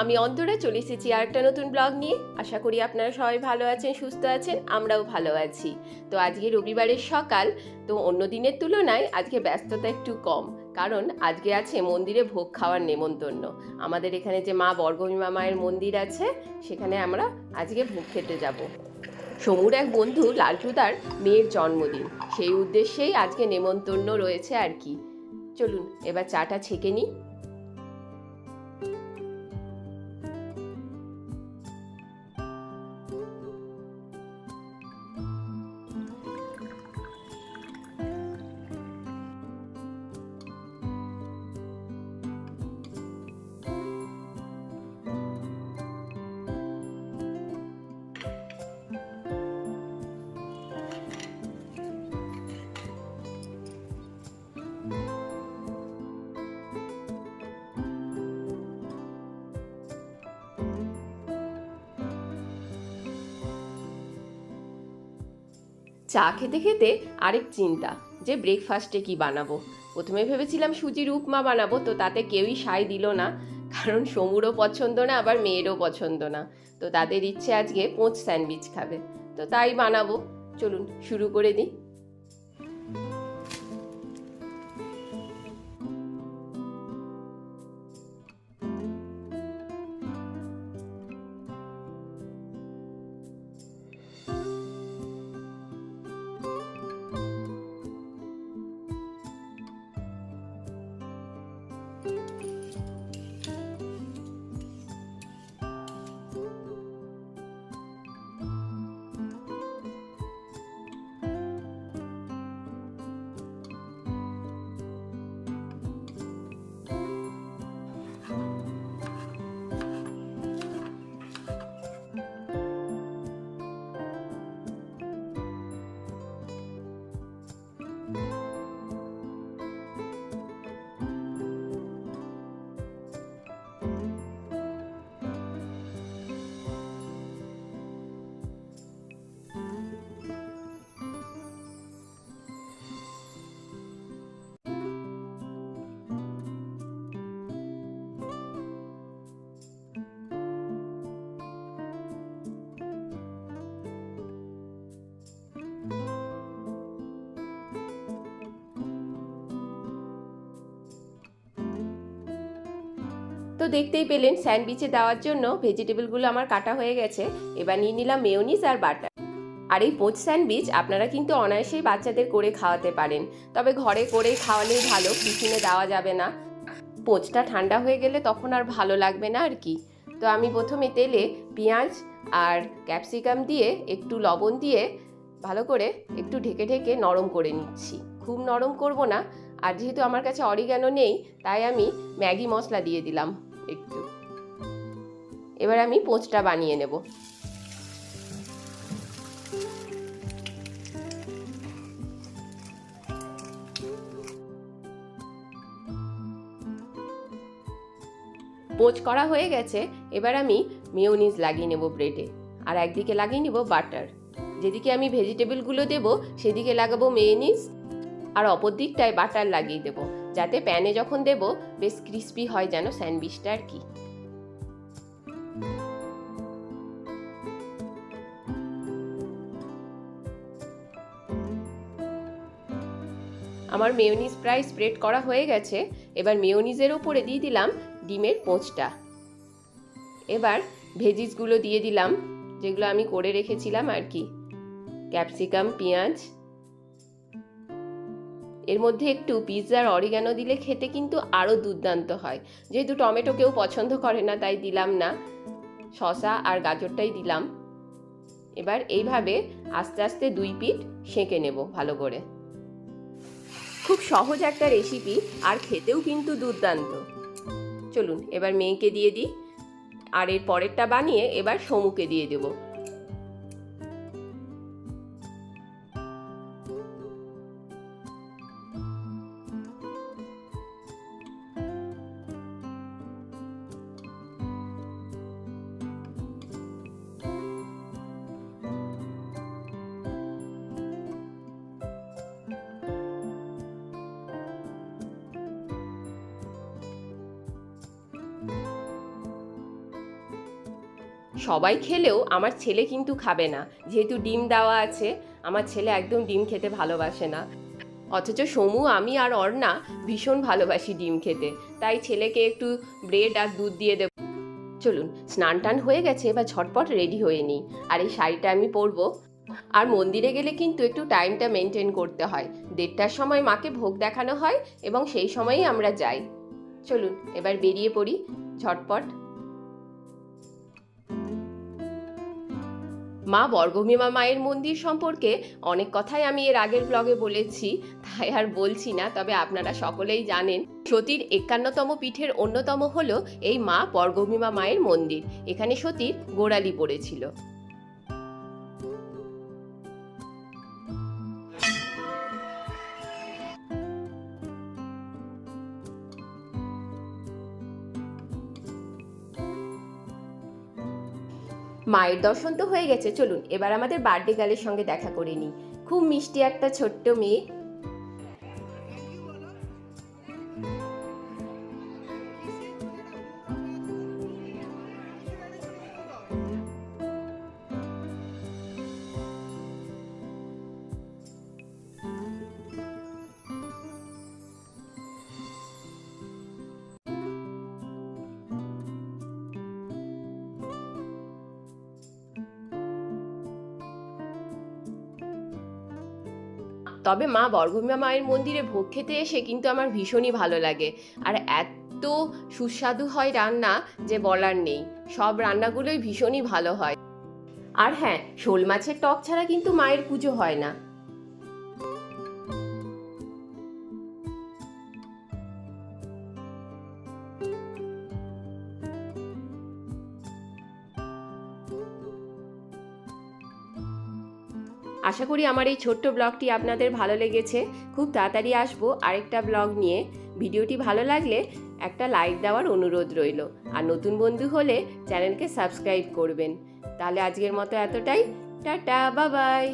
আমি অন্তরা চলে এসেছি আর একটা নতুন ব্লগ নিয়ে। আশা করি আপনারা সবাই ভালো আছেন, সুস্থ আছেন, আমরাও ভালো আছি। তো আজকে রবিবারের সকাল, তো অন্য দিনের তুলনায় আজকে ব্যস্ততা একটু কম, কারণ আজকে আছে মন্দিরে ভোগ খাওয়ার নেমন্তন্ন। আমাদের এখানে যে মা বর্গভীমা মায়ের মন্দির আছে, সেখানে আমরা আজকে ভোগ খেতে যাব। সমুর এক বন্ধু লালটুদার মেয়ের জন্মদিন, সেই উদ্দেশ্যেই আজকে নেমন্তন্ন রয়েছে আর কি। চলুন, এবার চাটা ছেঁকে নিই। চা খেতে খেতে আরেক চিন্তা যে ব্রেকফাস্টে কি বানাবো? প্রথমে ভেবেছিলাম সুজির উপমা বানাবো, তো তাতে কেউই সাই দিল না। কারণ সমুরও পছন্দ না, আবার মেয়েরও পছন্দ না। তো তাদের ইচ্ছে আজকে পোঁচ স্যান্ডউইচ খাবে। তো তাই বানাবো। চলুন, শুরু করে দিই। তো দেখতেই পেলেন স্যান্ডউইচে দেওয়ার জন্য ভেজিটেবলগুলো আমার কাটা হয়ে গেছে। এবার নিয়ে নিলাম মেয়োনিজ আর বাটার। আর এই পোচ স্যান্ডউইচ আপনারা কিন্তু অনায়াসেই বাচ্চাদের করে খাওয়াতে পারেন। তবে ঘরে করে খাওয়ালেই ভালো, টিফিনে দেওয়া যাবে না। পোচটা ঠান্ডা হয়ে গেলে তখন আর ভালো লাগবে না আর কি। তো আমি প্রথমে তেলে পেঁয়াজ আর ক্যাপসিকাম দিয়ে একটু লবণ দিয়ে ভালো করে একটু ঢেকে ঢেকে নরম করে নিচ্ছি। খুব নরম করব না। আর যেহেতু আমার কাছে অরিগ্যানো নেই, তাই আমি ম্যাগি মশলা দিয়ে দিলাম। একটু। এবার আমি পোচটা বানিয়ে নেব। পোচ করা হয়ে গেছে, এবার আমি মেয়োনিজ লাগিয়ে নেব ব্রেডে। আর একদিকে লাগিয়ে নেব বাটার। যেদিকে আমি ভেজিটেবলগুলো দেব, সেদিকে লাগাবো মেয়োনিজ। আর অপর দিকটায় বাটার লাগিয়ে দেবো। যাতে প্যানে যখন দেব, বেশ ক্রিস্পি হয় যেন স্যান্ডউইচটা আর কি। আমার মেয়োনিজ প্রায় স্প্রেড করা হয়ে গেছে, এবার মেয়োনিজের ওপরে দিয়ে দিলাম ডিমের পোঁচটা। এবার ভেজিসগুলো দিয়ে দিলাম, যেগুলো আমি করে রেখেছিলাম আর কি। ক্যাপসিকাম পেঁয়াজ এর মধ্যে একটু পিৎজার অরিগানো দিলে খেতে কিন্তু আরও দুর্দান্ত হয়। যেহেতু টমেটো কেউ পছন্দ করে না, তাই দিলাম না। শশা আর গাজরটাই দিলাম। এবার এইভাবে আস্তে আস্তে দুই পিঠ সেঁকে নেব ভালো করে। খুব সহজ একটা রেসিপি আর খেতেও কিন্তু দুর্দান্ত। চলুন, এবার মেয়েকে দিয়ে দিই। আর এর পরেরটা বানিয়ে এবার সমুকে দিয়ে দেবো। সবাই খেলেও আমার ছেলে কিন্তু খাবে না। যেহেতু ডিম দেওয়া আছে, আমার ছেলে একদম ডিম খেতে ভালোবাসে না। অথচ সমু, আমি আর অর্ণা ভীষণ ভালোবাসি ডিম খেতে। তাই ছেলেকে একটু ব্রেড আর দুধ দিয়ে দেব। চলুন, স্নান টান হয়ে গেছে, এবার ঝটপট রেডি হয়ে নিই। আর এই শাড়িটা আমি পরবো। আর মন্দিরে গেলে কিন্তু একটু টাইমটা মেনটেন করতে হয়। দেড়টার সময় মাকে ভোগ দেখানো হয় এবং সেই সময়ই আমরা যাই। চলুন, এবার বেরিয়ে পড়ি। ঝটপট। মা বর্গভীমা মায়ের মন্দির সম্পর্কে অনেক কথাই আমি এর আগের ব্লগে বলেছি, তাই আর বলছি না, তবে আপনারা সকলেই জানেন সতীর একান্নতম পীঠের অন্যতম হলো এই মা বর্গভীমা মায়ের মন্দির। এখানে সতীর গোড়ালি পড়েছিল। মায়ের দর্শন তো হয়ে গেছে, চলুন, এবার আমাদের বার্থডে গার্লের সঙ্গে দেখা করে নিই। খুব মিষ্টি একটা ছোট্ট মেয়ে তবে মা বর্গভীমা মায়ের মন্দিরে ভোগ খেতে এসে কিন্তু আমার ভীষণই ভালো লাগে। আর এত সুস্বাদু হয় রান্না যে বলার নেই। সব রান্নাগুলোই ভীষণই ভালো হয়। আর হ্যাঁ শোল মাছের টক ছাড়া কিন্তু মায়ের পুজো হয় না। আশা করি আমার এই ছোট্ট ব্লগটি আপনাদের ভালো লেগেছে। খুব তাড়াতাড়ি আসব আরেকটা ব্লগ নিয়ে। ভিডিওটি ভালো লাগলে একটা লাইক দেওয়ার অনুরোধ রইল। আর নতুন বন্ধু হলে চ্যানেলকে সাবস্ক্রাইব করবেন। তাহলে আজকের মতো এতটাই। টাটা, বাবাই।